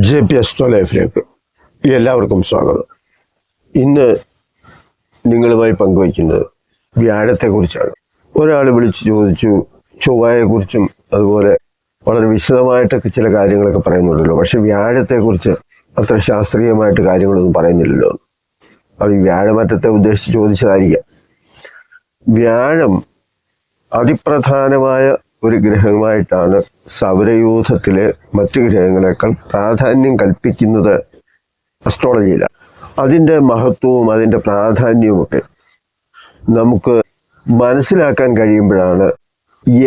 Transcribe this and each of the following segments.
J P Esto ലൈഫിലേക്ക് എല്ലാവർക്കും സ്വാഗതം. ഇന്ന് നിങ്ങളുമായി പങ്കുവയ്ക്കുന്നത് വ്യാഴത്തെക്കുറിച്ചാണ്. ഒരാൾ വിളിച്ച് ചോദിച്ചു ചൊവ്വയെക്കുറിച്ചും അതുപോലെ വളരെ വിശദമായിട്ടൊക്കെ ചില കാര്യങ്ങളൊക്കെ പറയുന്നുണ്ടല്ലോ. പക്ഷെ വ്യാഴത്തെക്കുറിച്ച് അത്ര ശാസ്ത്രീയമായിട്ട് കാര്യങ്ങളൊന്നും പറയുന്നില്ലല്ലോ. അത് വ്യാഴമറ്റത്തെ ഉദ്ദേശിച്ച് ചോദിച്ചതായിരിക്കാം. വ്യാഴം അതിപ്രധാനമായ ഒരു ഗ്രഹമായിട്ടാണ് സൗരയൂഥത്തിലെ മറ്റു ഗ്രഹങ്ങളെക്കാൾ പ്രാധാന്യം കൽപ്പിക്കുന്നത് അസ്ട്രോളജിയിലാണ് അതിന്റെ മഹത്വവും അതിന്റെ പ്രാധാന്യവുമൊക്കെ നമുക്ക് മനസ്സിലാക്കാൻ കഴിയുമ്പോഴാണ്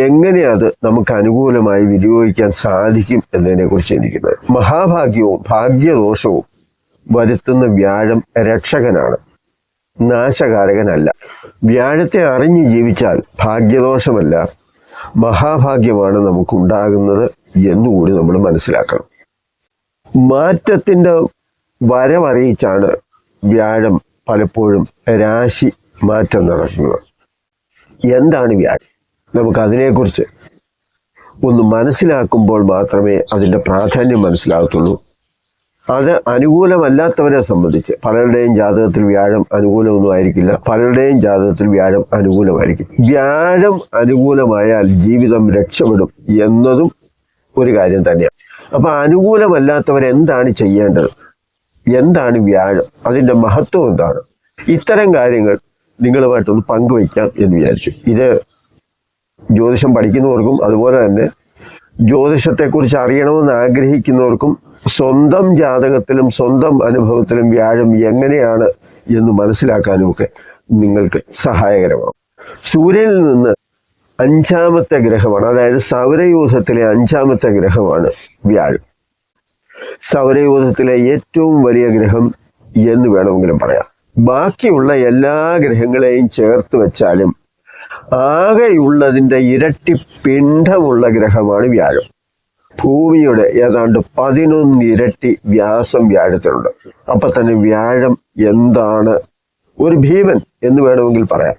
എങ്ങനെ അത് നമുക്ക് അനുകൂലമായി വിനിയോഗിക്കാൻ സാധിക്കും എന്നതിനെക്കുറിച്ച് ചിന്തിക്കുന്നത്. മഹാഭാഗ്യവും ഭാഗ്യദോഷവും വരുത്തുന്ന വ്യാഴം രക്ഷകനാണ്. നാശകാരകനല്ല. വ്യാഴത്തെ അറിഞ്ഞ് ജീവിച്ചാൽ ഭാഗ്യദോഷമല്ല. മഹാഭാഗ്യമാണ് നമുക്കുണ്ടാകുന്നത് എന്നുകൂടി നമ്മൾ മനസ്സിലാക്കണം. മാറ്റത്തിന്റെ വരവറിയിച്ചാണ് വ്യാഴം പലപ്പോഴും രാശി മാറ്റം നടക്കുന്നത്. എന്താണ് വ്യാഴം? നമുക്കതിനെക്കുറിച്ച് ഒന്ന് മനസ്സിലാക്കുമ്പോൾ മാത്രമേ അതിന്റെ പ്രാധാന്യം മനസ്സിലാകത്തുള്ളൂ. അത് അനുകൂലമല്ലാത്തവരെ സംബന്ധിച്ച് പലരുടെയും ജാതകത്തിൽ വ്യാഴം അനുകൂലമൊന്നും ആയിരിക്കില്ല. പലരുടെയും ജാതകത്തിൽ വ്യാഴം അനുകൂലമായിരിക്കും. വ്യാഴം അനുകൂലമായാൽ ജീവിതം രക്ഷപ്പെടും എന്നതും ഒരു കാര്യം തന്നെയാണ് അപ്പൊ അനുകൂലമല്ലാത്തവരെന്താണ് ചെയ്യേണ്ടത്? എന്താണ് വ്യാഴം? അതിന്റെ മഹത്വം എന്താണ്? ഇത്തരം കാര്യങ്ങൾ നിങ്ങളുമായിട്ടൊന്ന് പങ്കുവയ്ക്കാം എന്ന് വിചാരിച്ചു. ഇത് ജ്യോതിഷം പഠിക്കുന്നവർക്കും അതുപോലെ തന്നെ ജ്യോതിഷത്തെക്കുറിച്ച് അറിയണമെന്ന് ആഗ്രഹിക്കുന്നവർക്കും സ്വന്തം ജാതകത്തിലും സ്വന്തം അനുഭവത്തിലും വ്യാഴം എങ്ങനെയാണ് എന്ന് മനസ്സിലാക്കാനും ഒക്കെ നിങ്ങൾക്ക് സഹായകരമാകും. സൂര്യനിൽ നിന്ന് അഞ്ചാമത്തെ ഗ്രഹമാണ് അതായത് സൗരയൂഥത്തിലെ അഞ്ചാമത്തെ ഗ്രഹമാണ് വ്യാഴം. സൗരയൂഥത്തിലെ ഏറ്റവും വലിയ ഗ്രഹം എന്ന് വേണമെങ്കിലും പറയാം. ബാക്കിയുള്ള എല്ലാ ഗ്രഹങ്ങളെയും ചേർത്ത് വെച്ചാലും ആകെയുള്ളതിന്റെ ഇരട്ടി പിണ്ഡമുള്ള ഗ്രഹമാണ് വ്യാഴം. ഭൂമിയുടെ ഏതാണ്ട് പതിനൊന്ന് ഇരട്ടി വ്യാസം വ്യാഴത്തിനുണ്ട്. അപ്പൊ തന്നെ വ്യാഴം എന്താണ്? ഒരു ഭീമൻ എന്ന് വേണമെങ്കിൽ പറയാം.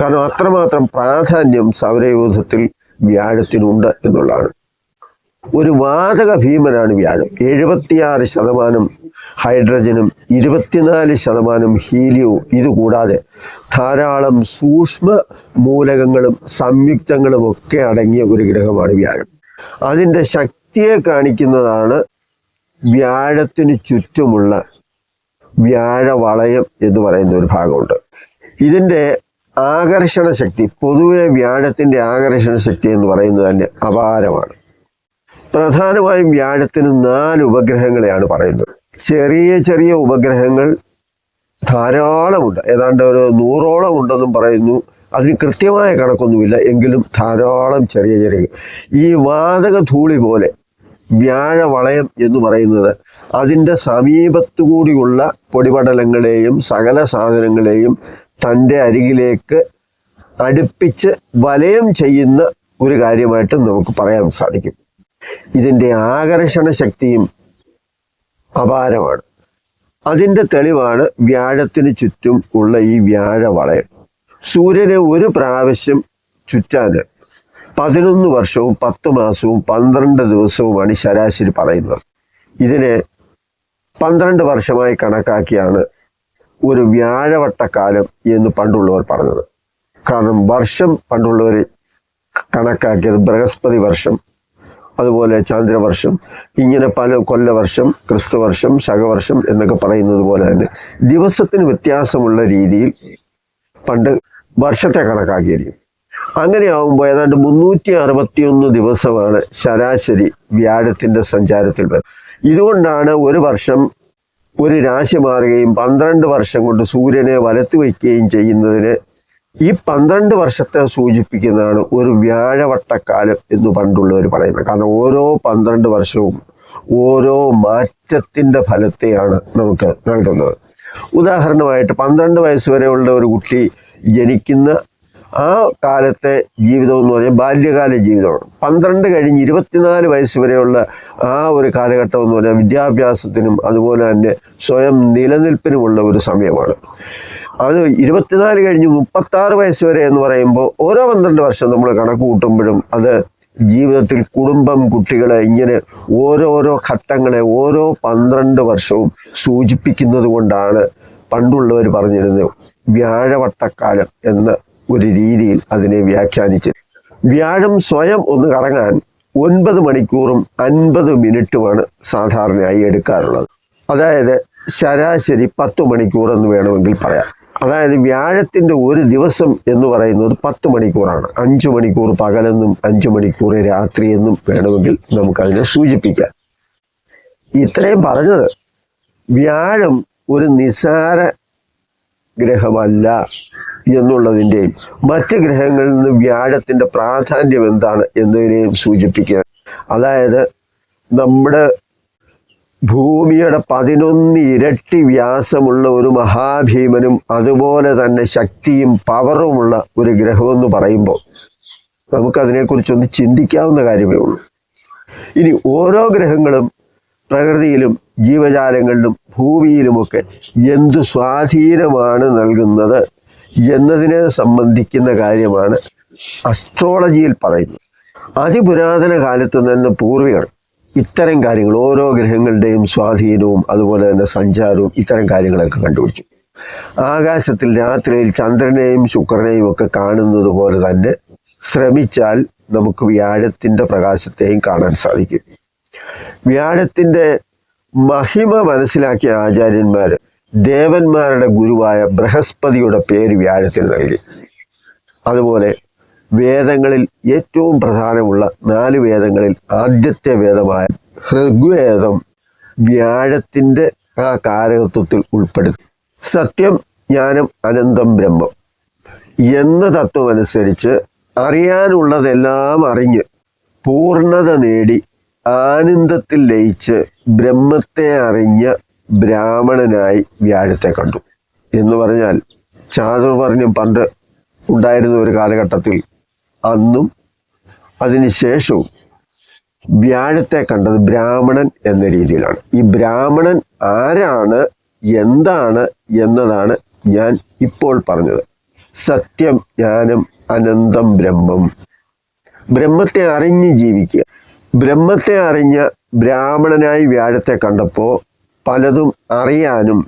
കാരണം അത്രമാത്രം പ്രാധാന്യം സൗരയൂഥത്തിൽ വ്യാഴത്തിനുണ്ട് എന്നുള്ളതാണ്. ഒരു വാതക ഭീമനാണ് വ്യാഴം. എഴുപത്തിയാറ് ശതമാനം ഹൈഡ്രജനും ഇരുപത്തിനാല് ശതമാനം ഹീലിയവും ഇതുകൂടാതെ ധാരാളം സൂക്ഷ്മ മൂലകങ്ങളും സംയുക്തങ്ങളും ഒക്കെ അടങ്ങിയ ഒരു ഗ്രഹമാണ് വ്യാഴം. അതിന്റെ ശക്തിയെ കാണിക്കുന്നതാണ് വ്യാഴത്തിന് ചുറ്റുമുള്ള വ്യാഴവളയം എന്ന് പറയുന്ന ഒരു ഭാഗമുണ്ട്. ഇതിന്റെ ആകർഷണ ശക്തി പൊതുവെ വ്യാഴത്തിന്റെ ആകർഷണ ശക്തി എന്ന് പറയുന്നത് തന്നെ അപാരമാണ്. പ്രധാനമായും വ്യാഴത്തിന് നാല് ഉപഗ്രഹങ്ങളെയാണ് പറയുന്നത്. ചെറിയ ചെറിയ ഉപഗ്രഹങ്ങൾ ധാരാളമുണ്ട്. ഏതാണ്ട് ഒരു നൂറോളം ഉണ്ടെന്നും പറയുന്നു. അതിന് കൃത്യമായ കണക്കൊന്നുമില്ല. എങ്കിലും ധാരാളം ചെറിയ ചെറിയ ഈ വാതക ധൂളി പോലെ വ്യാഴവളയം എന്ന് പറയുന്നത് അതിന്റെ സമീപത്തുകൂടിയുള്ള പൊടിപടലങ്ങളെയും സകല സാധനങ്ങളെയും തന്റെ അരികിലേക്ക് അടുപ്പിച്ച് വലയം ചെയ്യുന്ന ഒരു കാര്യമായിട്ട് നമുക്ക് പറയാൻ സാധിക്കും. ഇതിന്റെ ആകർഷണ ശക്തിയും അപാരമാണ്. അതിന്റെ തെളിവാണ് വ്യാഴത്തിന് ചുറ്റും ഉള്ള ഈ വ്യാഴ വ്യാഴവളയം. സൂര്യനെ ഒരു പ്രാവശ്യം ചുറ്റാൻ പതിനൊന്ന് വർഷവും പത്ത് മാസവും പന്ത്രണ്ട് ദിവസവുമാണ് ശരാശരി പറയുന്നത്. ഇതിനെ പന്ത്രണ്ട് വർഷമായി കണക്കാക്കിയാണ് ഒരു വ്യാഴവട്ടക്കാലം എന്ന് പണ്ടുള്ളവർ പറഞ്ഞത്. കാരണം വർഷം പണ്ടുള്ളവർ കണക്കാക്കിയത് ബൃഹസ്പതി വർഷം അതുപോലെ ചാന്ദ്രവർഷം ഇങ്ങനെ പല കൊല്ലവർഷം ക്രിസ്തുവർഷം ശകവർഷം എന്നൊക്കെ പറയുന്നത് പോലെ തന്നെ ദിവസത്തിന് വ്യത്യാസമുള്ള രീതിയിൽ പണ്ട് വർഷത്തെ കണക്കാക്കിയിരിക്കും. അങ്ങനെയാവുമ്പോൾ ഏതാണ്ട് മുന്നൂറ്റി അറുപത്തിയൊന്ന് ദിവസമാണ് ശരാശരി വ്യാഴത്തിന്റെ സഞ്ചാരത്തിൽ വരുന്നത്. ഇതുകൊണ്ടാണ് ഒരു വർഷം ഒരു രാശി മാറുകയും പന്ത്രണ്ട് വർഷം കൊണ്ട് സൂര്യനെ വലത്തു വയ്ക്കുകയും ചെയ്യുന്നതിന് ഈ പന്ത്രണ്ട് വർഷത്തെ സൂചിപ്പിക്കുന്നതാണ് ഒരു വ്യാഴവട്ടക്കാലം എന്ന് പണ്ടുള്ളവർ പറയുന്നത്. കാരണം ഓരോ പന്ത്രണ്ട് വർഷവും ഓരോ മാറ്റത്തിന്റെ ഫലത്തെയാണ് നമുക്ക് നൽകുന്നത്. ഉദാഹരണമായിട്ട് പന്ത്രണ്ട് വയസ്സ് വരെയുള്ള ഒരു കുട്ടി ജനിക്കുന്ന ആ കാലത്തെ ജീവിതം എന്ന് പറഞ്ഞാൽ ബാല്യകാല ജീവിതമാണ്. പന്ത്രണ്ട് കഴിഞ്ഞ് ഇരുപത്തിനാല് വയസ്സ് വരെയുള്ള ആ ഒരു കാലഘട്ടം എന്ന് പറഞ്ഞാൽ വിദ്യാഭ്യാസത്തിനും അതുപോലെ തന്നെ സ്വയം നിലനിൽപ്പിനുമുള്ള ഒരു സമയമാണ്. അത് ഇരുപത്തിനാല് കഴിഞ്ഞ് മുപ്പത്താറ് വയസ്സ് വരെ എന്ന് പറയുമ്പോൾ ഓരോ പന്ത്രണ്ട് വർഷം നമ്മൾ കണക്ക് കൂട്ടുമ്പോഴും അത് ജീവിതത്തിൽ കുടുംബം കുട്ടികളെ ഇങ്ങനെ ഓരോരോ ഘട്ടങ്ങളെ ഓരോ പന്ത്രണ്ട് വർഷവും സൂചിപ്പിക്കുന്നത് കൊണ്ടാണ് പണ്ടുള്ളവർ പറഞ്ഞിരുന്നത് വ്യാഴവട്ടക്കാലം എന്ന ഒരു രീതിയിൽ അതിനെ വ്യാഖ്യാനിച്ചത് വ്യാഴം സ്വയം ഒന്ന് കറങ്ങാൻ ഒൻപത് മണിക്കൂറും അൻപത് മിനിറ്റുമാണ് സാധാരണയായി എടുക്കാറുള്ളത്. അതായത് ശരാശരി പത്ത് മണിക്കൂർ എന്ന് വേണമെങ്കിൽ പറയാം. അതായത് വ്യാഴത്തിന്റെ ഒരു ദിവസം എന്ന് പറയുന്നത് പത്ത് മണിക്കൂറാണ്. അഞ്ച് മണിക്കൂർ പകലെന്നും അഞ്ച് മണിക്കൂർ രാത്രിയെന്നും വേണമെങ്കിൽ നമുക്കതിനെ സൂചിപ്പിക്കാം. ഇത്രയും പറഞ്ഞത് വ്യാഴം ഒരു നിസാര ഗ്രഹമല്ല എന്നുള്ളതിന്റെയും മറ്റ് ഗ്രഹങ്ങളിൽ നിന്ന് വ്യാഴത്തിന്റെ പ്രാധാന്യം എന്താണ് എന്നതിനെയും സൂചിപ്പിക്കുകയാണ്. അതായത് നമ്മുടെ ഭൂമിയുടെ പതിനൊന്ന് ഇരട്ടി വ്യാസമുള്ള ഒരു മഹാഭീമനും അതുപോലെ തന്നെ ശക്തിയും പവറുമുള്ള ഒരു ഗ്രഹമെന്ന് പറയുമ്പോൾ നമുക്കതിനെക്കുറിച്ചൊന്ന് ചിന്തിക്കാവുന്ന കാര്യമേ ഉള്ളൂ. ഇനി ഓരോ ഗ്രഹങ്ങളും പ്രകൃതിയിലും ജീവജാലങ്ങളിലും ഭൂമിയിലുമൊക്കെ എന്തു സ്വാധീനമാണ് നൽകുന്നത് എന്നതിനെ സംബന്ധിക്കുന്ന കാര്യമാണ് അസ്ട്രോളജിയിൽ പറയുന്നത്. അതിപുരാതന കാലത്ത് തന്നെ പൂർവികർ ഇത്തരം കാര്യങ്ങൾ ഓരോ ഗ്രഹങ്ങളുടെയും സ്വാധീനവും അതുപോലെ തന്നെ സഞ്ചാരവും ഇത്തരം കാര്യങ്ങളൊക്കെ കണ്ടുപിടിച്ചു. ആകാശത്തിൽ രാത്രിയിൽ ചന്ദ്രനെയും ശുക്രനെയും ഒക്കെ കാണുന്നത് പോലെ തന്നെ ശ്രമിച്ചാൽ നമുക്ക് വ്യാഴത്തിന്റെ പ്രകാശത്തെയും കാണാൻ സാധിക്കും. വ്യാഴത്തിന്റെ മഹിമ മനസ്സിലാക്കിയ ആചാര്യന്മാർ ദേവന്മാരുടെ ഗുരുവായ ബൃഹസ്പതിയുടെ പേര് വ്യാഴത്തിൽ നൽകി. അതുപോലെ വേദങ്ങളിൽ ഏറ്റവും പ്രധാനമുള്ള നാല് വേദങ്ങളിൽ ആദ്യത്തെ വേദമായ ഋഗ്വേദം വ്യാഴത്തിന്റെ ആ കാരകത്വത്തിൽ ഉൾപ്പെടുത്തി. സത്യം ജ്ഞാനം അനന്തം ബ്രഹ്മം എന്ന തത്വമനുസരിച്ച് അറിയാനുള്ളതെല്ലാം അറിഞ്ഞ് പൂർണത നേടി ആനന്ദത്തിൽ ലയിച്ച് ബ്രഹ്മത്തെ അറിഞ്ഞ ബ്രാഹ്മണനായി വ്യാഴത്തെ കണ്ടു. എന്ന് പറഞ്ഞാൽ ചാതുർവർണ്യം പണ്ട് ഉണ്ടായിരുന്ന ഒരു കാലഘട്ടത്തിൽ അന്നും അതിനുശേഷവും വ്യാഴത്തെ കണ്ടത് ബ്രാഹ്മണൻ എന്ന രീതിയിലാണ്. ഈ ബ്രാഹ്മണൻ ആരാണ് എന്താണ് എന്നതാണ് ഞാൻ ഇപ്പോൾ പറഞ്ഞത്. സത്യം ജ്ഞാനം അനന്തം ബ്രഹ്മം. ബ്രഹ്മത്തെ അറിഞ്ഞ് ജീവിക്കുക. ബ്രഹ്മത്തെ അറിഞ്ഞ ബ്രാഹ്മണനായി വ്യാഴത്തെ കണ്ടപ്പോൾ പലതും അറിയാനും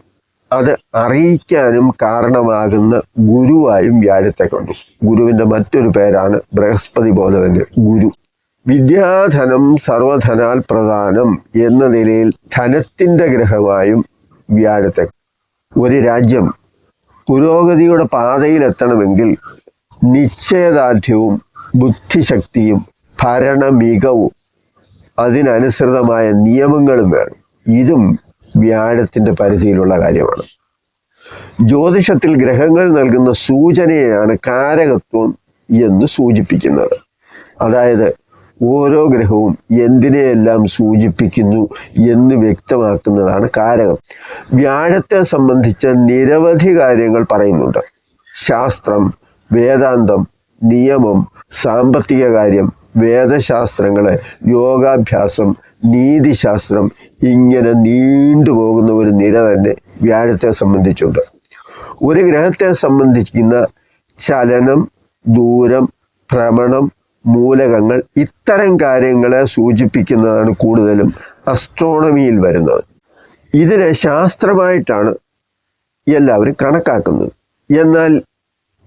അത് അറിയിക്കാനും കാരണമാകുന്ന ഗുരുവായും വ്യാഴത്തെ കണ്ടു. ഗുരുവിന്റെ മറ്റൊരു പേരാണ് ബൃഹസ്പതി പോലെ തന്നെ ഗുരു. വിദ്യാധനം സർവധനാൽ പ്രധാനം എന്ന നിലയിൽ ധനത്തിന്റെ ഗ്രഹമായും വ്യാഴത്തെ ഒരു രാജ്യം പുരോഗതിയുടെ പാതയിലെത്തണമെങ്കിൽ നിശ്ചയദാർഢ്യവും ബുദ്ധിശക്തിയും ഭരണമികവും അതിനനുസൃതമായ നിയമങ്ങളും വേണം. ഇതും വ്യാഴത്തിന്റെ പരിധിയിലുള്ള കാര്യമാണ്. ജ്യോതിഷത്തിൽ ഗ്രഹങ്ങൾ നൽകുന്ന സൂചനയാണ് കാരകത്വം എന്ന് സൂചിപ്പിക്കുന്നത്. അതായത് ഓരോ ഗ്രഹവും എന്തിനെയെല്ലാം സൂചിപ്പിക്കുന്നു എന്ന് വ്യക്തമാക്കുന്നതാണ് കാരകം. വ്യാഴത്തെ സംബന്ധിച്ച നിരവധി കാര്യങ്ങൾ പറയുന്നുണ്ട്. ശാസ്ത്രം വേദാന്തം നിയമം സാമ്പത്തിക കാര്യം വേദശാസ്ത്രങ്ങൾ യോഗാഭ്യാസം നീതിശാസ്ത്രം ഇങ്ങനെ നീണ്ടുപോകുന്ന ഒരു നിര തന്നെ വ്യാഴത്തെ സംബന്ധിച്ചുണ്ട്. ഒരു ഗ്രഹത്തെ സംബന്ധിക്കുന്ന ചലനം ദൂരം ഭ്രമണം മൂലകങ്ങൾ ഇത്തരം കാര്യങ്ങളെ സൂചിപ്പിക്കുന്നതാണ് കൂടുതലും അസ്ട്രോണമിയിൽ വരുന്നത്. ഇതിനെ ശാസ്ത്രമായിട്ടാണ് എല്ലാവരും കണക്കാക്കുന്നത്. എന്നാൽ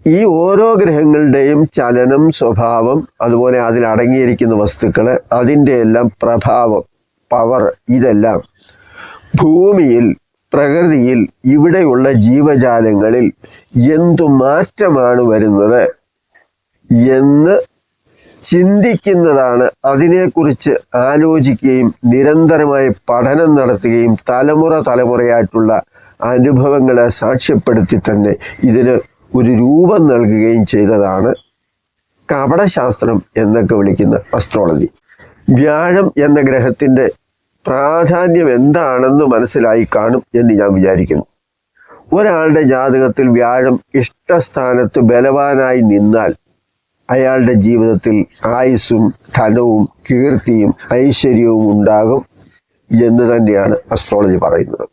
ഈ ഓരോ ഗ്രഹങ്ങളുടെയും ചലനം സ്വഭാവം അതുപോലെ അതിൽ അടങ്ങിയിരിക്കുന്ന വസ്തുക്കൾ അതിന്റെ എല്ലാം പ്രഭാവം പവർ ഇതെല്ലാം ഭൂമിയിൽ പ്രകൃതിയിൽ ഇവിടെയുള്ള ജീവജാലങ്ങളിൽ എന്തു മാറ്റമാണ് വരുന്നത് എന്ന് ചിന്തിക്കുന്നതാണ്. അതിനെക്കുറിച്ച് ആലോചിക്കുകയും നിരന്തരമായി പഠനം നടത്തുകയും തലമുറ തലമുറയായിട്ടുള്ള അനുഭവങ്ങളെ സാക്ഷ്യപ്പെടുത്തി തന്നെ ഇതിന് ഒരു രൂപം നൽകുകയും ചെയ്തതാണ് കപടശാസ്ത്രം എന്നൊക്കെ വിളിക്കുന്ന അസ്ട്രോളജി വ്യാഴം എന്ന ഗ്രഹത്തിന്റെ പ്രാധാന്യം എന്താണെന്ന് മനസ്സിലായി കാണും എന്ന് ഞാൻ വിചാരിക്കുന്നു. ഒരാളുടെ ജാതകത്തിൽ വ്യാഴം ഇഷ്ടസ്ഥാനത്ത് ബലവാനായി നിന്നാൽ അയാളുടെ ജീവിതത്തിൽ ആയുസ്സും ധനവും കീർത്തിയും ഐശ്വര്യവും ഉണ്ടാകും എന്ന് തന്നെയാണ് അസ്ട്രോളജി പറയുന്നത്.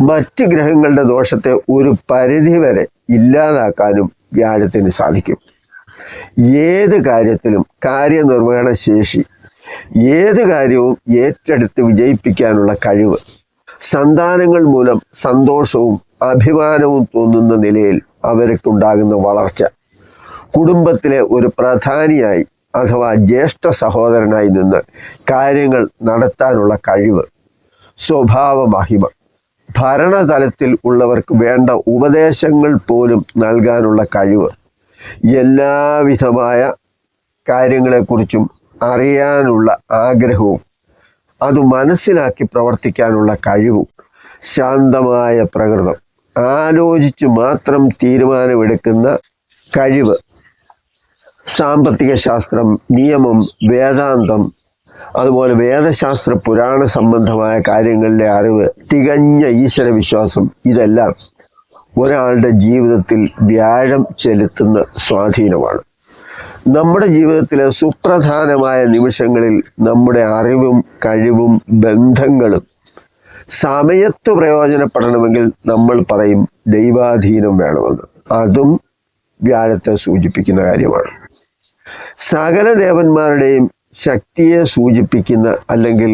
മറ്റ് ഗ്രഹങ്ങളുടെ ദോഷത്തെ ഒരു പരിധിവരെ ഇല്ലാതാക്കാനും വ്യാഴത്തിന് സാധിക്കും. ഏത് കാര്യത്തിലും കാര്യനിർവഹണ ശേഷി ഏത് കാര്യവും ഏറ്റെടുത്ത് വിജയിപ്പിക്കാനുള്ള കഴിവ് സന്താനങ്ങൾ മൂലം സന്തോഷവും അഭിമാനവും തോന്നുന്ന നിലയിൽ അവർക്കുണ്ടാകുന്ന വളർച്ച കുടുംബത്തിലെ ഒരു പ്രധാനിയായി അഥവാ ജ്യേഷ്ഠ സഹോദരനായി നിന്ന് കാര്യങ്ങൾ നടത്താനുള്ള കഴിവ് സ്വഭാവ മഹിമ ഭരണതലത്തിൽ ഉള്ളവർക്ക് വേണ്ട ഉപദേശങ്ങൾ പോലും നൽകാനുള്ള കഴിവ് എല്ലാവിധമായ കാര്യങ്ങളെക്കുറിച്ചും അറിയാനുള്ള ആഗ്രഹവും അത് മനസ്സിലാക്കി പ്രവർത്തിക്കാനുള്ള കഴിവും ശാന്തമായ പ്രകൃതം. ആലോചിച്ച് മാത്രം തീരുമാനമെടുക്കുന്ന കഴിവ്. സാമ്പത്തിക ശാസ്ത്രം നിയമം വേദാന്തം അതുപോലെ വേദശാസ്ത്ര പുരാണ സംബന്ധമായ കാര്യങ്ങളുടെ അറിവ് തികഞ്ഞ ഈശ്വര വിശ്വാസം ഇതെല്ലാം ഒരാളുടെ ജീവിതത്തിൽ വ്യാഴം ചെലുത്തുന്ന സ്വാധീനമാണ്. നമ്മുടെ ജീവിതത്തിലെ സുപ്രധാനമായ നിമിഷങ്ങളിൽ നമ്മുടെ അറിവും കഴിവും ബന്ധങ്ങളും സമയത്ത് പ്രയോജനപ്പെടണമെങ്കിൽ നമ്മൾ പറയും ദൈവാധീനം വേണമെന്ന്. അതും വ്യാഴത്തെ സൂചിപ്പിക്കുന്ന കാര്യമാണ്. സകല ദേവന്മാരുടെയും ശക്തിയെ സൂചിപ്പിക്കുന്ന അല്ലെങ്കിൽ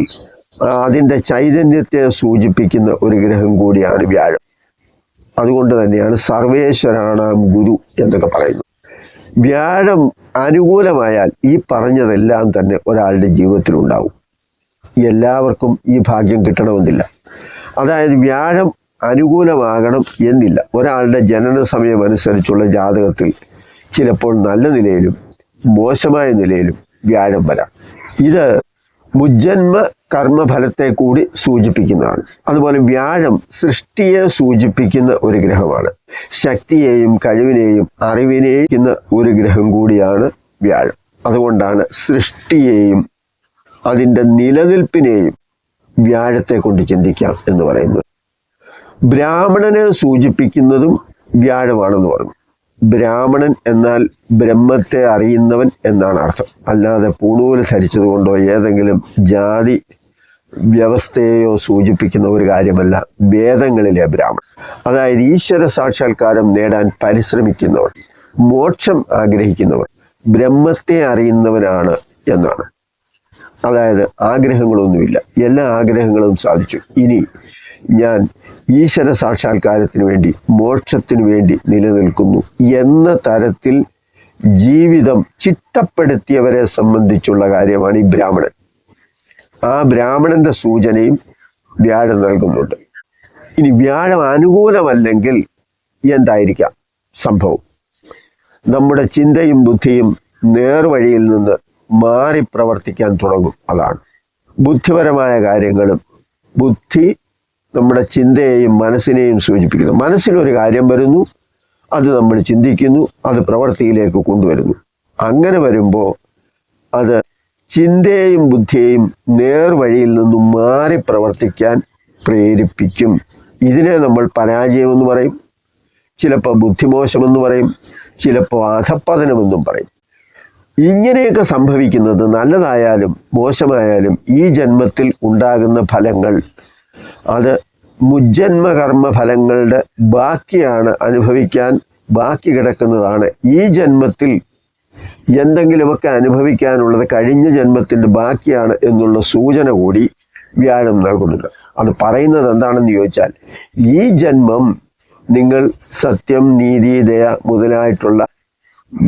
അതിന്റെ ചൈതന്യത്തെ സൂചിപ്പിക്കുന്ന ഒരു ഗ്രഹം കൂടിയാണ് വ്യാഴം. അതുകൊണ്ട് തന്നെയാണ് സർവേശ്വരാണാം ഗുരു എന്നൊക്കെ പറയുന്നത്. വ്യാഴം അനുകൂലമായാൽ ഈ പറഞ്ഞതെല്ലാം തന്നെ ഒരാളുടെ ജീവിതത്തിലുണ്ടാവും. എല്ലാവർക്കും ഈ ഭാഗ്യം കിട്ടണമെന്നില്ല. അതായത് വ്യാഴം അനുകൂലമാകണം എന്നില്ല. ഒരാളുടെ ജനന സമയം അനുസരിച്ചുള്ള ജാതകത്തിൽ ചിലപ്പോൾ നല്ല നിലയിലും മോശമായ നിലയിലും വ്യാഴം വരാം ഇത് മുജ്ജന്മ കർമ്മഫലത്തെ കൂടി സൂചിപ്പിക്കുന്നതാണ്. അതുപോലെ വ്യാഴം സൃഷ്ടിയെ സൂചിപ്പിക്കുന്ന ഒരു ഗ്രഹമാണ്. ശക്തിയെയും കഴിവിനെയും അറിവിനെയും ഒരു ഗ്രഹം കൂടിയാണ് വ്യാഴം. അതുകൊണ്ടാണ് സൃഷ്ടിയെയും അതിന്റെ നിലനിൽപ്പിനെയും വ്യാഴത്തെ കൊണ്ട് ചിന്തിക്കാം എന്ന് പറയുന്നത്. ബ്രാഹ്മണനെ സൂചിപ്പിക്കുന്നതും വ്യാഴമാണെന്ന് പറഞ്ഞു. ബ്രാഹ്മണൻ എന്നാൽ ബ്രഹ്മത്തെ അറിയുന്നവൻ എന്നാണ് അർത്ഥം. അല്ലാതെ പൂണൂൽ ധരിച്ചതുകൊണ്ടോ ഏതെങ്കിലും ജാതി വ്യവസ്ഥയെയോ സൂചിപ്പിക്കുന്ന ഒരു കാര്യമല്ല. വേദങ്ങളിലെ ബ്രാഹ്മണൻ അതായത് ഈശ്വര സാക്ഷാത്കാരം നേടാൻ പരിശ്രമിക്കുന്നവർ മോക്ഷം ആഗ്രഹിക്കുന്നവർ ബ്രഹ്മത്തെ അറിയുന്നവനാണ് എന്നാണ്. അതായത് ആഗ്രഹങ്ങളൊന്നുമില്ല. എല്ലാ ആഗ്രഹങ്ങളും സാധിച്ചു. ഇനി ഞാൻ ഈശ്വര സാക്ഷാത്കാരത്തിന് വേണ്ടി മോക്ഷത്തിന് വേണ്ടി നിലനിൽക്കുന്നു എന്ന തരത്തിൽ ജീവിതം ചിട്ടപ്പെടുത്തിയവരെ സംബന്ധിച്ചുള്ള കാര്യമാണ് ഈ ബ്രാഹ്മണൻ. ആ ബ്രാഹ്മണന്റെ സൂചനയും വ്യാഴം നൽകുന്നുണ്ട്. ഇനി വ്യാഴം അനുകൂലമല്ലെങ്കിൽ എന്തായിരിക്കാം സംഭവം? നമ്മുടെ ചിന്തയും ബുദ്ധിയും നേർവഴിയിൽ നിന്ന് മാറി പ്രവർത്തിക്കാൻ തുടങ്ങും. അതാണ് ബുദ്ധിപരമായ കാര്യങ്ങളും ബുദ്ധി നമ്മുടെ ചിന്തയെയും മനസ്സിനെയും സൂചിപ്പിക്കുന്നു. മനസ്സിലൊരു കാര്യം വരുന്നു അത് നമ്മൾ ചിന്തിക്കുന്നു അത് പ്രവൃത്തിയിലേക്ക് കൊണ്ടുവരുന്നു. അങ്ങനെ വരുമ്പോൾ അത് ചിന്തയെയും ബുദ്ധിയെയും നേർവഴിയിൽ നിന്നും മാറി പ്രവർത്തിക്കാൻ പ്രേരിപ്പിക്കും. ഇതിനെ നമ്മൾ പരാജയമെന്ന് പറയും ചിലപ്പോൾ ബുദ്ധിമോശമെന്ന് പറയും ചിലപ്പോൾ അധപ്പതനമെന്നും പറയും. ഇങ്ങനെയൊക്കെ സംഭവിക്കുന്നത് നല്ലതായാലും മോശമായാലും ഈ ജന്മത്തിൽ ഉണ്ടാകുന്ന ഫലങ്ങൾ അത് മുജ്ജന്മ കർമ്മ ഫലങ്ങളുടെ ബാക്കിയാണ് അനുഭവിക്കാൻ ബാക്കി കിടക്കുന്നതാണ്. ഈ ജന്മത്തിൽ എന്തെങ്കിലുമൊക്കെ അനുഭവിക്കാനുള്ളത് കഴിഞ്ഞ ജന്മത്തിന്റെ ബാക്കിയാണ് എന്നുള്ള സൂചന കൂടി വ്യാഴം നൽകുന്നുണ്ട്. അത് പറയുന്നത് എന്താണെന്ന് ചോദിച്ചാൽ ഈ ജന്മം നിങ്ങൾ സത്യം നീതി ദയ മുതലായിട്ടുള്ള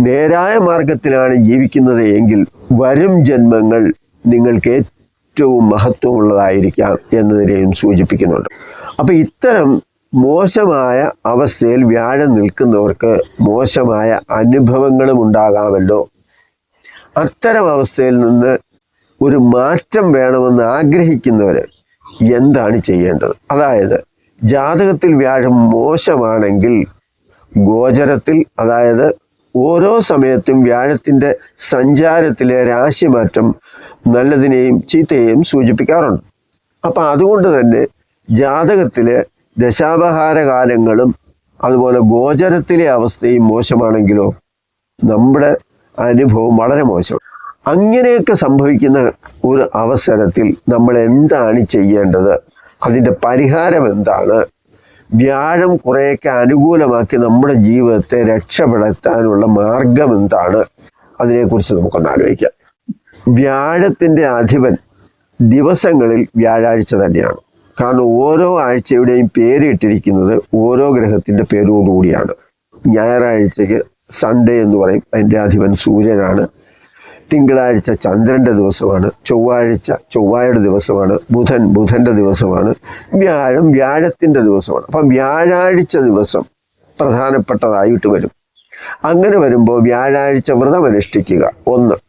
നേരായ മാർഗത്തിലാണ് ജീവിക്കുന്നത് എങ്കിൽ വരും ജന്മങ്ങൾ നിങ്ങൾക്ക് ഏറ്റവും മഹത്വമുള്ളതായിരിക്കാം എന്നതിനെയും സൂചിപ്പിക്കുന്നുണ്ട്. അപ്പം ഇത്തരം മോശമായ അവസ്ഥയിൽ വ്യാഴം നിൽക്കുന്നവർക്ക് മോശമായ അനുഭവങ്ങളും ഉണ്ടാകാമല്ലോ. അത്തരം അവസ്ഥയിൽ നിന്ന് ഒരു മാറ്റം വേണമെന്ന് ആഗ്രഹിക്കുന്നവർ എന്താണ് ചെയ്യേണ്ടത്? അതായത് ജാതകത്തിൽ വ്യാഴം മോശമാണെങ്കിൽ ഗോചരത്തിൽ അതായത് ഓരോ സമയത്തും വ്യാഴത്തിന്റെ സഞ്ചാരത്തിലെ രാശിമാറ്റം നല്ലതിനെയും ചീത്തയെയും സൂചിപ്പിക്കാറുണ്ട്. അപ്പം അതുകൊണ്ട് തന്നെ ജാതകത്തിലെ ദശാപഹാര കാലങ്ങളും അതുപോലെ ഗോചരത്തിലെ അവസ്ഥയും മോശമാണെങ്കിലോ നമ്മുടെ അനുഭവം വളരെ മോശം. അങ്ങനെയൊക്കെ സംഭവിക്കുന്ന ഒരു അവസരത്തിൽ നമ്മൾ എന്താണ് ചെയ്യേണ്ടത്? അതിന്റെ പരിഹാരം എന്താണ്? വ്യാഴം കുറേയൊക്കെ അനുകൂലമാക്കി നമ്മുടെ ജീവിതത്തെ രക്ഷപ്പെടുത്താനുള്ള മാർഗം എന്താണ്? അതിനെക്കുറിച്ച് നമുക്കൊന്ന് ആലോചിക്കാം. വ്യാഴത്തിന്റെ അധിപൻ ദിവസങ്ങളിൽ വ്യാഴാഴ്ച തന്നെയാണ്. കാരണം ഓരോ ആഴ്ചയുടെയും പേര് ഇട്ടിരിക്കുന്നത് ഓരോ ഗ്രഹത്തിന്റെ പേരോടുകൂടിയാണ് ഞായറാഴ്ചയ്ക്ക് സൺഡേ എന്ന് പറയും. അതിന്റെ അധിപൻ സൂര്യനാണ്. തിങ്കളാഴ്ച ചന്ദ്രന്റെ ദിവസമാണ്. ചൊവ്വാഴ്ച ചൊവ്വായുടെ ദിവസമാണ്. ബുധൻ ബുധന്റെ ദിവസമാണ്. വ്യാഴം വ്യാഴത്തിന്റെ ദിവസമാണ്. അപ്പം വ്യാഴാഴ്ച ദിവസം പ്രധാനപ്പെട്ടതായിട്ട് വരും. അങ്ങനെ വരുമ്പോൾ വ്യാഴാഴ്ച വ്രതം അനുഷ്ഠിക്കുക ഒന്ന്.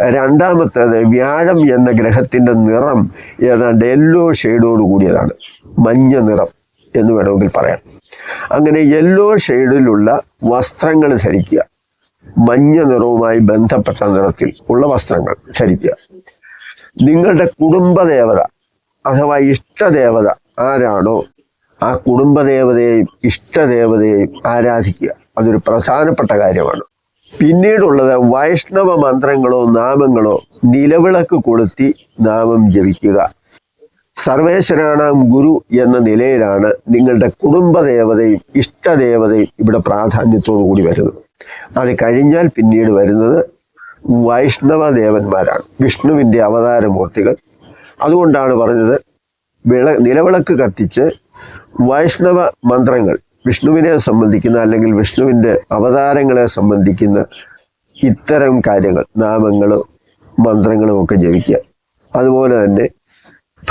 രണ്ടാമത്തേത് വ്യാഴം എന്ന ഗ്രഹത്തിന്റെ നിറം ഏതാണ്ട് യെല്ലോ ഷെയ്ഡോട് കൂടിയതാണ്. മഞ്ഞ നിറം എന്ന് വേണമെങ്കിൽ പറയാം. അങ്ങനെ യെല്ലോ ഷെയ്ഡിലുള്ള വസ്ത്രങ്ങൾ ധരിക്കുക. മഞ്ഞ നിറവുമായി ബന്ധപ്പെട്ട നിറത്തിൽ ഉള്ള വസ്ത്രങ്ങൾ ധരിക്കുക. നിങ്ങളുടെ കുടുംബദേവത അഥവാ ഇഷ്ടദേവത ആരാണോ ആ കുടുംബദേവതയെയും ഇഷ്ടദേവതയെയും ആരാധിക്കുക. അതൊരു പ്രധാനപ്പെട്ട കാര്യമാണ്. പിന്നീടുള്ളത് വൈഷ്ണവ മന്ത്രങ്ങളോ നാമങ്ങളോ നിലവിളക്ക് കൊളുത്തി നാമം ജപിക്കുക. സർവേശ്വരാണാം ഗുരു എന്ന നിലയിലാണ് നിങ്ങളുടെ കുടുംബദേവതയും ഇഷ്ടദേവതയും ഇവിടെ പ്രാധാന്യത്തോടു കൂടി വരുന്നത്. അത് കഴിഞ്ഞാൽ പിന്നീട് വരുന്നത് വൈഷ്ണവ ദേവന്മാരാണ് വിഷ്ണുവിന്റെ അവതാരമൂർത്തികൾ. അതുകൊണ്ടാണ് പറഞ്ഞത് വിള നിലവിളക്ക് കത്തിച്ച് വൈഷ്ണവ മന്ത്രങ്ങൾ വിഷ്ണുവിനെ സംബന്ധിക്കുന്ന അല്ലെങ്കിൽ വിഷ്ണുവിന്റെ അവതാരങ്ങളെ സംബന്ധിക്കുന്ന ഇത്തരം കാര്യങ്ങൾ നാമങ്ങളും മന്ത്രങ്ങളും ഒക്കെ ജപിക്കുക. അതുപോലെ തന്നെ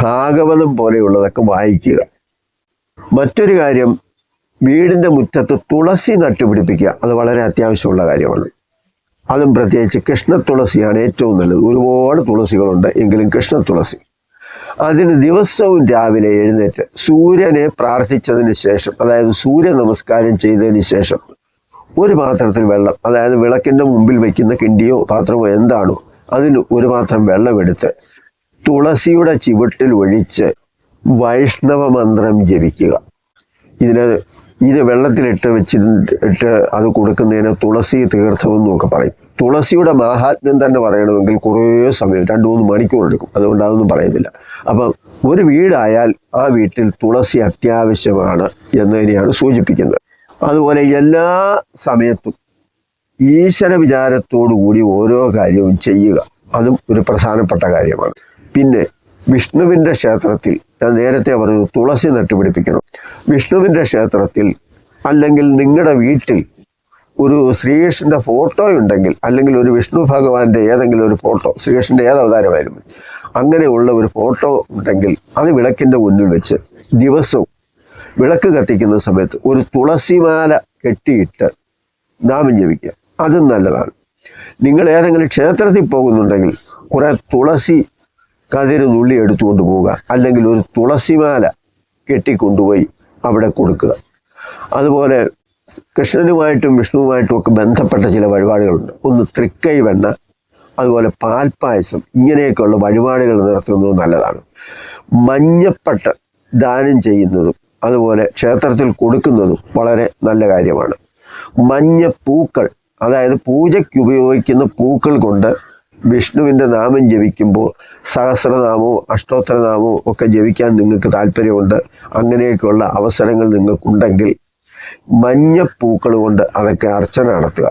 ഭാഗവതം പോലെയുള്ളതൊക്കെ വായിക്കുക. മറ്റൊരു കാര്യം വീടിന്റെ മുറ്റത്ത് തുളസി നട്ടുപിടിപ്പിക്കുക. അത് വളരെ അത്യാവശ്യമുള്ള കാര്യമാണ്. അതും പ്രത്യേകിച്ച് കൃഷ്ണ തുളസിയാണ് ഏറ്റവും നല്ലത്. ഒരുപാട് തുളസികളുണ്ട് എങ്കിലും കൃഷ്ണ തുളസി അതിന് ദിവസവും രാവിലെ എഴുന്നേറ്റ് സൂര്യനെ പ്രാർത്ഥിച്ചതിന് ശേഷം അതായത് സൂര്യ നമസ്കാരം ചെയ്തതിന് ശേഷം ഒരു പാത്രത്തിൽ വെള്ളം അതായത് വിളക്കിന്റെ മുമ്പിൽ വയ്ക്കുന്ന കിണ്ടിയോ പാത്രമോ എന്താണോ അതിന് ഒരു പാത്രം വെള്ളമെടുത്ത് തുളസിയുടെ ചുവട്ടിൽ ഒഴിച്ച് വൈഷ്ണവ മന്ത്രം ജപിക്കുക. ഇതിന് ഇത് വെള്ളത്തിലിട്ട് വെച്ചിട്ട് അത് കൊടുക്കുന്നതിന് തുളസി തീർത്ഥം എന്നൊക്കെ പറയും. തുളസിയുടെ മാഹാത്മ്യം തന്നെ പറയണമെങ്കിൽ കുറേ സമയം രണ്ട് മൂന്ന് മണിക്കൂർ എടുക്കും. അതുകൊണ്ട് അതൊന്നും പറയുന്നില്ല. അപ്പം ഒരു വീടായാൽ ആ വീട്ടിൽ തുളസി അത്യാവശ്യമാണ് എന്നതിനെയാണ് സൂചിപ്പിക്കുന്നത്. അതുപോലെ എല്ലാ സമയത്തും ഈശ്വര കൂടി ഓരോ കാര്യവും ചെയ്യുക. അതും ഒരു പ്രധാനപ്പെട്ട കാര്യമാണ്. പിന്നെ വിഷ്ണുവിന്റെ ക്ഷേത്രത്തിൽ ഞാൻ നേരത്തെ പറഞ്ഞു തുളസി നട്ടുപിടിപ്പിക്കണം. വിഷ്ണുവിന്റെ ക്ഷേത്രത്തിൽ അല്ലെങ്കിൽ നിങ്ങളുടെ വീട്ടിൽ ഒരു ശ്രീകൃഷ്ണന്റെ ഫോട്ടോ ഉണ്ടെങ്കിൽ അല്ലെങ്കിൽ ഒരു വിഷ്ണു ഭഗവാന്റെ ഏതെങ്കിലും ഒരു ഫോട്ടോ ശ്രീകൃഷ്ണന്റെ ഏത് അവതാരമായാലും. അങ്ങനെയുള്ള ഒരു ഫോട്ടോ ഉണ്ടെങ്കിൽ അത് വിളക്കിന്റെ മുന്നിൽ വെച്ച് ദിവസവും വിളക്ക് കത്തിക്കുന്ന സമയത്ത് ഒരു തുളസിമാല കെട്ടിയിട്ട് നാമം ജപിക്കുക. അതും നല്ലതാണ്. നിങ്ങൾ ഏതെങ്കിലും ക്ഷേത്രത്തിൽ പോകുന്നുണ്ടെങ്കിൽ കുറെ തുളസി കതിര് നുള്ളി എടുത്തുകൊണ്ട് പോവുക. അല്ലെങ്കിൽ ഒരു തുളസിമാല കെട്ടിക്കൊണ്ടുപോയി അവിടെ കൊടുക്കുക. അതുപോലെ കൃഷ്ണനുമായിട്ടും വിഷ്ണുവുമായിട്ടും ഒക്കെ ബന്ധപ്പെട്ട ചില വഴിപാടുകളുണ്ട്. ഒന്ന് തൃക്കൈ വെണ്ണ അതുപോലെ പാൽപ്പായസം ഇങ്ങനെയൊക്കെയുള്ള വഴിപാടുകൾ നടത്തുന്നത് നല്ലതാണ്. മഞ്ഞപ്പട്ട് ദാനം ചെയ്യുന്നതും അതുപോലെ ക്ഷേത്രത്തിൽ കൊടുക്കുന്നതും വളരെ നല്ല കാര്യമാണ്. മഞ്ഞ പൂക്കൾ അതായത് പൂജയ്ക്ക് ഉപയോഗിക്കുന്ന പൂക്കൾ കൊണ്ട് വിഷ്ണുവിന്റെ നാമം ജപിക്കുമ്പോൾ സഹസ്രനാമോ അഷ്ടോത്തരനാമോ ഒക്കെ ജപിക്കാൻ നിങ്ങൾക്ക് താല്പര്യമുണ്ട്. അങ്ങനെയൊക്കെയുള്ള അവസരങ്ങൾ നിങ്ങൾക്കുണ്ടെങ്കിൽ മഞ്ഞപ്പൂക്കൾ കൊണ്ട് അതൊക്കെ അർച്ചന നടത്തുക.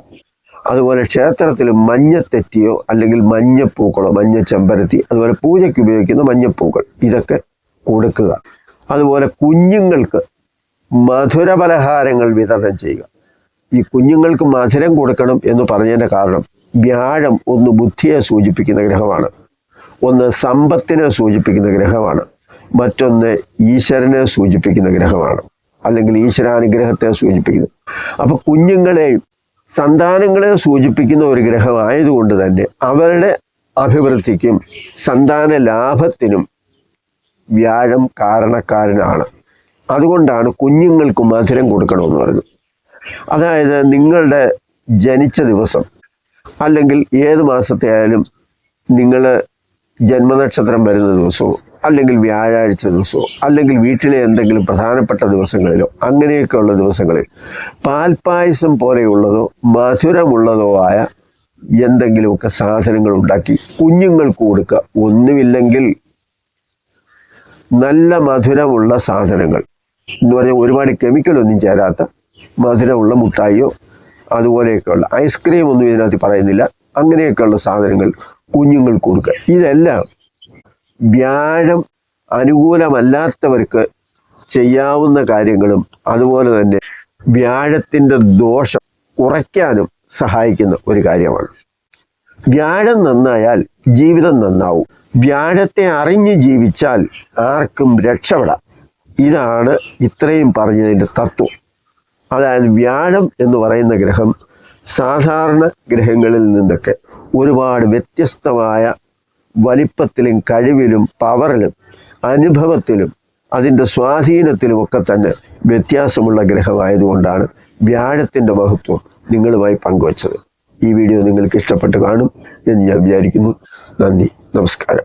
അതുപോലെ ക്ഷേത്രത്തിൽ മഞ്ഞത്തെറ്റിയോ അല്ലെങ്കിൽ മഞ്ഞപ്പൂക്കളോ മഞ്ഞ ചെമ്പരത്തി അതുപോലെ പൂജയ്ക്ക് ഉപയോഗിക്കുന്ന മഞ്ഞപ്പൂക്കൾ ഇതൊക്കെ കൊടുക്കുക. അതുപോലെ കുഞ്ഞുങ്ങൾക്ക് മധുര പലഹാരങ്ങൾ വിതരണം ചെയ്യുക. ഈ കുഞ്ഞുങ്ങൾക്ക് മധുരം കൊടുക്കണം എന്ന് പറഞ്ഞതിന്റെ കാരണം വ്യാഴം ഒന്ന് ബുദ്ധിയെ സൂചിപ്പിക്കുന്ന ഗ്രഹമാണ്. ഒന്ന് സമ്പത്തിനെ സൂചിപ്പിക്കുന്ന ഗ്രഹമാണ്. മറ്റൊന്ന് ഈശ്വരനെ സൂചിപ്പിക്കുന്ന ഗ്രഹമാണ്. അല്ലെങ്കിൽ ഈശ്വരാനുഗ്രഹത്തെ സൂചിപ്പിക്കുന്നു. അപ്പൊ കുഞ്ഞുങ്ങളെയും സന്താനങ്ങളെ സൂചിപ്പിക്കുന്ന ഒരു ഗ്രഹമായതുകൊണ്ട് തന്നെ അവരുടെ അഭിവൃദ്ധിക്കും സന്താന ലാഭത്തിനും വ്യാഴം കാരണക്കാരനാണ്. അതുകൊണ്ടാണ് കുഞ്ഞുങ്ങൾക്ക് മധുരം കൊടുക്കണമെന്ന് പറയുന്നത്. അതായത് നിങ്ങളുടെ ജനിച്ച ദിവസം അല്ലെങ്കിൽ ഏത് മാസത്തെ ആയാലും നിങ്ങൾ ജന്മനക്ഷത്രം വരുന്ന ദിവസമോ അല്ലെങ്കിൽ വ്യാഴാഴ്ച ദിവസമോ അല്ലെങ്കിൽ വീട്ടിലെ എന്തെങ്കിലും പ്രധാനപ്പെട്ട ദിവസങ്ങളിലോ അങ്ങനെയൊക്കെയുള്ള ദിവസങ്ങളിൽ പാൽപ്പായസം പോലെയുള്ളതോ മധുരമുള്ളതോ ആയ എന്തെങ്കിലുമൊക്കെ സാധനങ്ങൾ ഉണ്ടാക്കി കുഞ്ഞുങ്ങൾക്ക് കൊടുക്കുക. ഒന്നുമില്ലെങ്കിൽ നല്ല മധുരമുള്ള സാധനങ്ങൾ. എന്ന് പറഞ്ഞാൽ ഒരുപാട് കെമിക്കലൊന്നും ചേരാത്ത മധുരമുള്ള മുട്ടായിയോ അതുപോലെയൊക്കെയുള്ള ഐസ്ക്രീം ഒന്നും ഇതിനകത്ത് പറയുന്നില്ല. അങ്ങനെയൊക്കെയുള്ള സാധനങ്ങൾ കുഞ്ഞുങ്ങൾക്ക് കൊടുക്കുക. ഇതെല്ലാം വ്യാഴം അനുകൂലമല്ലാത്തവർക്ക് ചെയ്യാവുന്ന കാര്യങ്ങളും അതുപോലെ തന്നെ വ്യാഴത്തിന്റെ ദോഷം കുറയ്ക്കാനും സഹായിക്കുന്ന ഒരു കാര്യമാണ്. വ്യാഴം നന്നായാൽ ജീവിതം നന്നാവും. വ്യാഴത്തെ അറിഞ്ഞ് ജീവിച്ചാൽ ആർക്കും രക്ഷപ്പെടാം. ഇതാണ് ഇത്രയും പറഞ്ഞതിന്റെ തത്വം. അതായത് വ്യാഴം എന്ന് പറയുന്ന ഗ്രഹം സാധാരണ ഗ്രഹങ്ങളിൽ നിന്നൊക്കെ ഒരുപാട് വ്യത്യസ്തമായ വലിപ്പത്തിലും കഴിവിലും പവറിലും അനുഭവത്തിലും അതിന്റെ സ്വാധീനത്തിലുമൊക്കെ തന്നെ വ്യത്യാസമുള്ള ഗ്രഹമായതുകൊണ്ടാണ് വ്യാഴത്തിന്റെ മഹത്വം നിങ്ങളുമായി പങ്കുവച്ചത്. ഈ വീഡിയോ നിങ്ങൾക്ക് ഇഷ്ടപ്പെട്ട് കാണും എന്ന് ഞാൻ വിചാരിക്കുന്നു. നന്ദി. നമസ്കാരം.